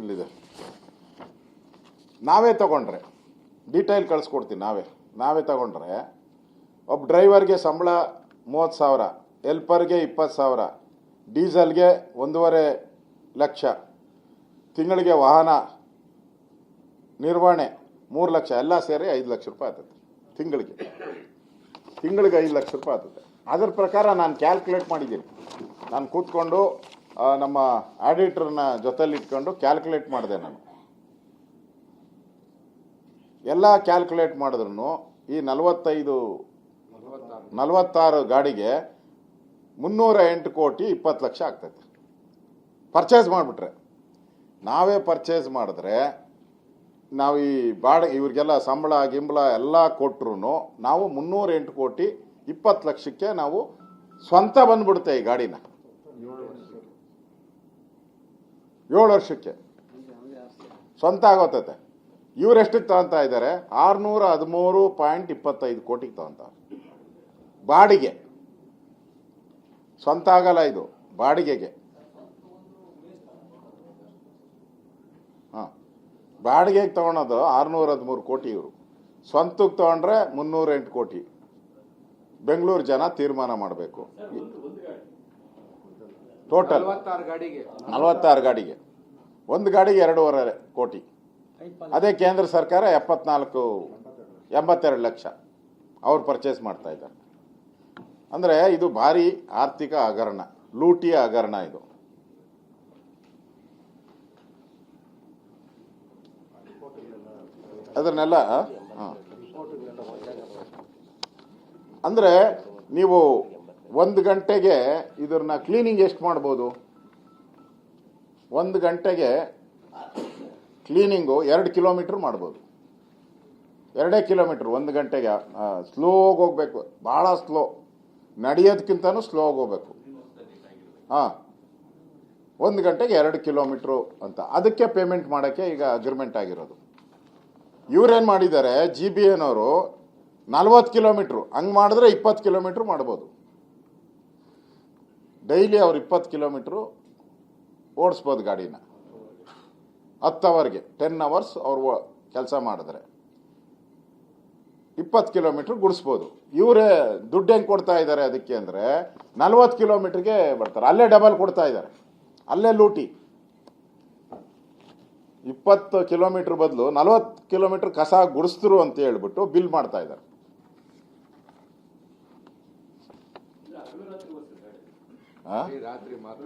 ಇಲ್ಲಿದೆ. ನಾವೇ ತಗೊಂಡ್ರೆ ಡೀಟೈಲ್ ಕಳಿಸ್ಕೊಡ್ತೀನಿ ನಾವೇ. ನಾವೇ ತಗೊಂಡ್ರೆ, ಒಬ್ಬ ಡ್ರೈವರ್ಗೆ ಸಂಬಳ ಮೂವತ್ತು ಸಾವಿರ ಎಲ್ಪರ್ಗೆ ಇಪ್ಪತ್ತು ಸಾವಿರ ಡೀಸೆಲ್ಗೆ ಒಂದೂವರೆ ಲಕ್ಷ, ತಿಂಗಳಿಗೆ ವಾಹನ ನಿರ್ವಹಣೆ ಮೂರು ಲಕ್ಷ, ಎಲ್ಲ ಸೇರಿ ಐದು ಲಕ್ಷ ರೂಪಾಯಿ ಆಗ್ತದೆ ತಿಂಗಳಿಗೆ. ತಿಂಗಳಿಗೆ ಐದು ಲಕ್ಷ ರೂಪಾಯಿ ಆಗ್ತದೆ ಅದ್ರ ಪ್ರಕಾರ ನಾನು ಕ್ಯಾಲ್ಕುಲೇಟ್ ಮಾಡಿದ್ದೀನಿ. ನಾನು ಕೂತ್ಕೊಂಡು ನಮ್ಮ ಆಡಿಟರ್ನ ಜೊತೆಲಿಟ್ಕೊಂಡು ಕ್ಯಾಲ್ಕುಲೇಟ್ ಮಾಡಿದೆ ನಾನು. ಎಲ್ಲ ಕ್ಯಾಲ್ಕುಲೇಟ್ ಮಾಡಿದ್ರು ಈ ನಲವತ್ತೈದು, ನಲವತ್ತಾರು ಗಾಡಿಗೆ ಮುನ್ನೂರ ಎಂಟು ಕೋಟಿ ಇಪ್ಪತ್ತು ಲಕ್ಷ ಆಗ್ತೈತೆ. ಪರ್ಚೇಸ್ ಮಾಡಿಬಿಟ್ರೆ. ನಾವೇ ಪರ್ಚೇಸ್ ಮಾಡಿದ್ರೆ ನಾವು ಈ ಬಾಡ, ಇವ್ರಿಗೆಲ್ಲ ಸಂಬಳ, ಗಿಂಬಳ ಎಲ್ಲ ಕೊಟ್ರು ನಾವು ಮುನ್ನೂರ ಎಂಟು ಕೋಟಿ ಇಪ್ಪತ್ತು ಲಕ್ಷಕ್ಕೆ ನಾವು ಸ್ವಂತ ಬಂದ್ಬಿಡುತ್ತೆ ಈ ಗಾಡಿನ. ಏಳು ವರ್ಷಕ್ಕೆ. ಸ್ವಂತ ಆಗೋತೈತೆ. ಇವ್ರು ಎಷ್ಟಕ್ಕೆ ತಗೊಂತಾ ಇದ್ದಾರೆ ಆರುನೂರ ಹದಿಮೂರು ಪಾಯಿಂಟ್ ಇಪ್ಪತ್ತೈದು ಕೋಟಿಗೆ ತಗೊಂತಾರೆ ಬಾಡಿಗೆ. ಸ್ವಂತ ಆಗಲ್ಲ ಇದು, ಬಾಡಿಗೆಗೆ. ಹಾಂ. ಬಾಡಿಗೆಗೆ ತಗೊಳೋದು ಆರುನೂರ ಹದಿಮೂರು ಕೋಟಿ ಇವರು. ಸ್ವಂತಕ್ಕೆ ತಗೊಂಡ್ರೆ ಮುನ್ನೂರೆಂಟು ಕೋಟಿ. ಬೆಂಗಳೂರು ಜನ ತೀರ್ಮಾನ ಮಾಡಬೇಕು. ಟೋಟಲ್ ನಲವತ್ತಾರು ಗಾಡಿಗೆ. ಒಂದು ಗಾಡಿಗೆ ಎರಡೂವರೆ ಕೋಟಿ. ಅದೇ ಕೇಂದ್ರ ಸರ್ಕಾರ ಎಪ್ಪತ್ನಾಲ್ಕು ಎಂಬತ್ತೆರಡು ಲಕ್ಷ ಅವ್ರು ಪರ್ಚೇಸ್ ಮಾಡ್ತಾ ಇದ್ದಾರೆ. ಅಂದರೆ ಇದು ಭಾರಿ ಆರ್ಥಿಕ ಹಗರಣ ಲೂಟಿಯ ಹಗರಣ ಇದು. ಅದನ್ನೆಲ್ಲ ಹಾಂ. ಅಂದರೆ ನೀವು ಒಂದು ಗಂಟೆಗೆ ಇದನ್ನ ಕ್ಲೀನಿಂಗ್ ಎಷ್ಟು ಮಾಡ್ಬೋದು? ಒಂದು ಗಂಟೆಗೆ ಕ್ಲೀನಿಂಗು ಎರಡು ಕಿಲೋಮೀಟ್ರ್ ಮಾಡ್ಬೋದು. ಎರಡೇ ಕಿಲೋಮೀಟ್ರ್ ಒಂದು ಗಂಟೆಗೆ ಸ್ಲೋಗಿ ಹೋಗ್ಬೇಕು. ಭಾಳ ಸ್ಲೋ ನಡೆಯೋದಕ್ಕಿಂತನೂ ಸ್ಲೋಗಿ ಹೋಗ್ಬೇಕು. ಹಾಂ. ಒಂದು ಗಂಟೆಗೆ ಎರಡು ಕಿಲೋಮೀಟ್ರು ಅಂತ. ಅದಕ್ಕೆ ಪೇಮೆಂಟ್ ಮಾಡೋಕ್ಕೆ ಈಗ ಅಗ್ರಿಮೆಂಟ್ ಆಗಿರೋದು. ಇವ್ರೇನು ಮಾಡಿದ್ದಾರೆ? ಜಿ ಬಿ ಎನವರು ನಲ್ವತ್ತು ಕಿಲೋಮೀಟ್ರು ಹಂಗೆ ಮಾಡಿದ್ರೆ ಇಪ್ಪತ್ತು ಕಿಲೋಮೀಟ್ರ್ ಮಾಡ್ಬೋದು. ಡೈಲಿ ಅವ್ರು ಇಪ್ಪತ್ತು ಕಿಲೋಮೀಟ್ರು ಓಡಿಸ್ಬೋದು ಗಾಡಿನ. ಹತ್ತು ಅವರ್ಗೆ ಟೆನ್ ಅವರ್ಸ್ ಅವ್ರು ಕೆಲಸ ಮಾಡಿದ್ರೆ. ಇಪ್ಪತ್ತು ಕಿಲೋಮೀಟ್ರ್ ಗುಡಿಸ್ಬೋದು. ಇವರೇ ದುಡ್ಡು ಹೆಂಗೆ ಕೊಡ್ತಾ ಇದ್ದಾರೆ ಅದಕ್ಕೆ ಅಂದರೆ, ನಲ್ವತ್ತು ಕಿಲೋಮೀಟ್ರಿಗೆ ಬರ್ತಾರೆ. ಅಲ್ಲೇ ಡಬಲ್ ಕೊಡ್ತಾ ಇದ್ದಾರೆ ಅಲ್ಲೇ ಲೂಟಿ. ಇಪ್ಪತ್ತು ಕಿಲೋಮೀಟ್ರ್ ಬದಲು ನಲ್ವತ್ತು ಕಿಲೋಮೀಟ್ರ್ ಕಸ ಗುಡಿಸ್ತರು ಅಂತ ಹೇಳ್ಬಿಟ್ಟು ಬಿಲ್ ಮಾಡ್ತಾ ಇದ್ದಾರೆ ಆ? ಈ ರಾತ್ರಿ ಮಾತ್ರ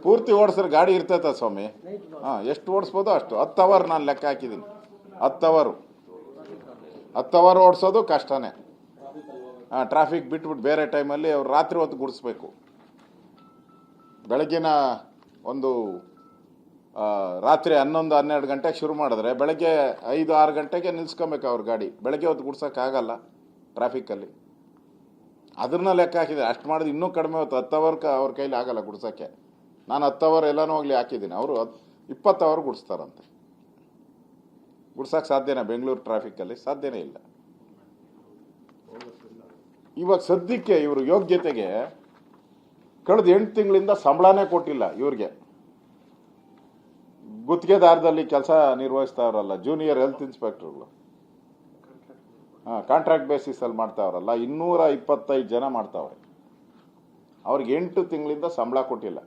ಪೂರ್ತಿ ಓಡಿಸ್ರೆ ಗಾಡಿ ಇರ್ತೈತ ಸ್ವಾಮಿ? ಹಾಂ ಎಷ್ಟು ಓಡಿಸ್ಬೋದು ಅಷ್ಟು. ಹತ್ತು ಅವರ್ ನಾನು ಲೆಕ್ಕ ಹಾಕಿದ್ದೀನಿ. ಹತ್ತು ಅವರು ಹತ್ತು ಅವರ್ ಓಡಿಸೋದು ಕಷ್ಟನೇ. ಹಾಂ ಟ್ರಾಫಿಕ್ ಬಿಟ್ಬಿಟ್ಟು ಬೇರೆ ಟೈಮಲ್ಲಿ ಅವ್ರು ರಾತ್ರಿ ಹೊತ್ತು ಗುಡಿಸ್ಬೇಕು. ಬೆಳಗಿನ ಒಂದು ರಾತ್ರಿ ಹನ್ನೊಂದು ಹನ್ನೆರಡು ಗಂಟೆಗೆ ಶುರು ಮಾಡಿದ್ರೆ ಬೆಳಗ್ಗೆ ಐದು ಆರು ಗಂಟೆಗೆ ನಿಲ್ಸ್ಕೊಬೇಕು ಅವ್ರ ಗಾಡಿ. ಬೆಳಗ್ಗೆ ಹೊತ್ತು ಗುಡ್ಸೋಕ್ಕಾಗಲ್ಲ ಟ್ರಾಫಿಕ್ಕಲ್ಲಿ ಅದನ್ನ ಲೆಕ್ಕ ಹಾಕಿದೆ ಅಷ್ಟು ಮಾಡಿದ್ರೆ ಇನ್ನೂ ಕಡಿಮೆ ಹೊತ್ತು ಹತ್ತು ಅವರ್ ಅವ್ರ ಕೈಲಿ ಆಗಲ್ಲ ಗುಡ್ಸೋಕ್ಕೆ. ನಾನು ಹತ್ತು ಅವರ್ ಎಲ್ಲನೂ ಹೋಗ್ಲಿ ಹಾಕಿದ್ದೀನಿ. ಅವರು ಇಪ್ಪತ್ತು ಅವರ್ ಗುಡಿಸ್ತಾರಂತೆ. ಗುಡ್ಸಕ್ಕೆ ಸಾಧ್ಯನಾ ಬೆಂಗಳೂರು ಟ್ರಾಫಿಕ್ಕಲ್ಲಿ ಸಾಧ್ಯನೇ ಇಲ್ಲ. ಇವಾಗ ಸದ್ಯಕ್ಕೆ ಇವರು ಯೋಗ್ಯತೆಗೆ ಕಳೆದ ಎಂಟು ತಿಂಗಳಿಂದ ಸಂಬಳನೇ ಕೊಟ್ಟಿಲ್ಲ ಇವ್ರಿಗೆ. ಗುತ್ತಿಗೆದಾರದಲ್ಲಿ ಕೆಲಸ ನಿರ್ವಹಿಸ್ತಾವ್ರಲ್ಲ ಜೂನಿಯರ್ ಹೆಲ್ತ್ ಇನ್ಸ್ಪೆಕ್ಟರ್ಗಳು ಕಾಂಟ್ರಾಕ್ಟ್ ಬೇಸಿಸಲ್ಲಿ ಮಾಡ್ತಾವ್ರಲ್ಲ ಇನ್ನೂರ ಇಪ್ಪತ್ತೈದು ಜನ ಮಾಡ್ತಾವ್ರೆ. ಅವ್ರಿಗೆ ಎಂಟು ತಿಂಗಳಿಂದ ಸಂಬಳ ಕೊಟ್ಟಿಲ್ಲ.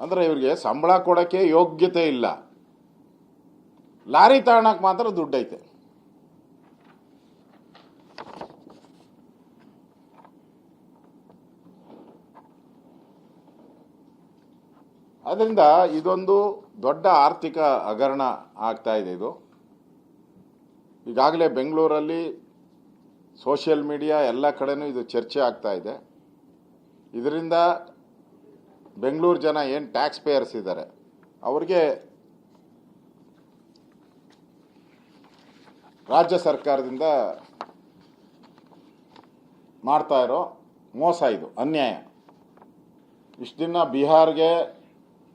ಅಂದ್ರೆ ಇವ್ರಿಗೆ ಸಂಬಳ ಕೊಡಕ್ಕೆ ಯೋಗ್ಯತೆ ಇಲ್ಲ. ಲಾರಿ ತಾಣಕ್ಕೆ ಮಾತ್ರ ದುಡ್ಡೈತೆ. ಅದರಿಂದ ಇದೊಂದು ದೊಡ್ಡ ಆರ್ಥಿಕ ಹಗರಣ ಆಗ್ತಾ ಇದೆ ಇದು. ಈಗಾಗಲೇ ಬೆಂಗಳೂರಲ್ಲಿ ಸೋಷಿಯಲ್ ಮೀಡಿಯಾ ಎಲ್ಲ ಕಡೆನೂ ಇದು ಚರ್ಚೆ ಆಗ್ತಾ ಇದೆ. ಇದರಿಂದ ಬೆಂಗಳೂರು ಜನ ಏನು ಟ್ಯಾಕ್ಸ್ ಪೇಯರ್ಸ್ ಇದ್ದಾರೆ, ಅವ್ರಿಗೆ ರಾಜ್ಯ ಸರ್ಕಾರದಿಂದ ಮಾಡ್ತಾ ಇರೋ ಮೋಸ ಇದು, ಅನ್ಯಾಯ. ಇಷ್ಟು ದಿನ ಬಿಹಾರ್ಗೆ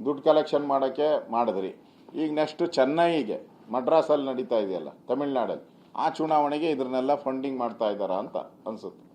ದುಡ್ಡು ಕಲೆಕ್ಷನ್ ಮಾಡೋಕ್ಕೆ ಮಾಡಿದ್ರಿ. ಈಗ ನೆಕ್ಸ್ಟ್ ಚೆನ್ನೈಗೆ ಮಡ್ರಾಸಲ್ಲಿ ನಡೀತಾ ಇದೆಯಲ್ಲ, ತಮಿಳ್ನಾಡಲ್ಲಿ, ಆ ಚುನಾವಣೆಗೆ ಇದನ್ನೆಲ್ಲ ಫಂಡಿಂಗ್ ಮಾಡ್ತಾ ಇದ್ದಾರಾ ಅಂತ ಅನ್ಸುತ್ತೆ.